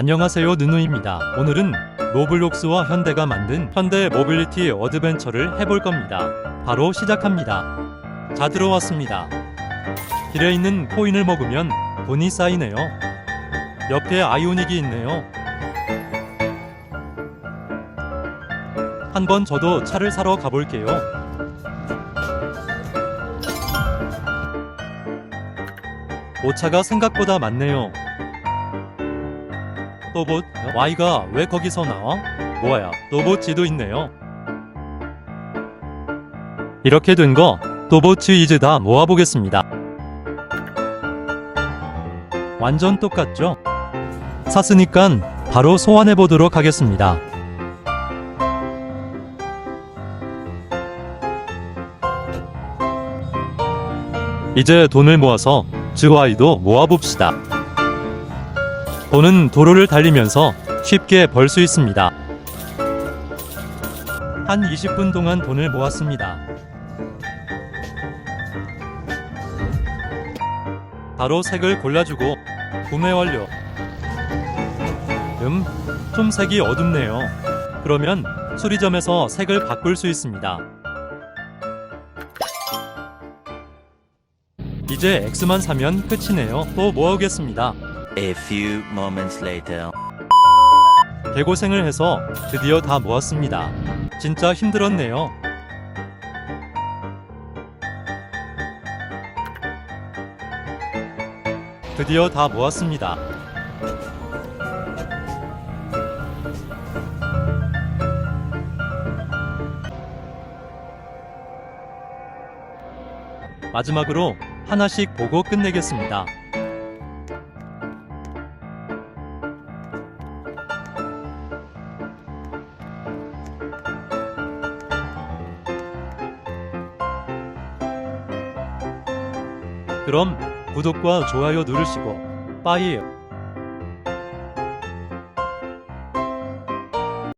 안녕하세요 누누입니다. 오늘은 로블록스와 현대가 만든 현대 모빌리티 어드벤처를 해볼 겁니다. 바로 시작합니다. 자 들어왔습니다. 길에 있는 코인을 먹으면 돈이 쌓이네요. 옆에 아이오닉이 있네요. 한번 저도 차를 사러 가볼게요. 오차가 생각보다 많네요. 또봇 Y가 왜 거기서 나와? 뭐야 또봇지도 있네요. 이렇게 된 거 또봇츠 이즈 다 모아보겠습니다. 완전 똑같죠? 샀으니깐 바로 소환해 보도록 하겠습니다. 이제 돈을 모아서 즈와이도 모아봅시다. 돈은 도로를 달리면서 쉽게 벌 수 있습니다. 한 20분 동안 돈을 모았습니다. 바로 색을 골라주고 구매 완료. 음, 좀 색이 어둡네요. 그러면 수리점에서 색을 바꿀 수 있습니다. 이제 X만 사면 끝이네요. 또 모으겠습니다. A few moments later. 개고생을 해서 드디어 다 모았습니다. 진짜 힘들었네요. 드디어 다 모았습니다. 마지막으로 하나씩 보고 끝내겠습니다. 그럼 구독과 좋아요 누르시고 빠이에요.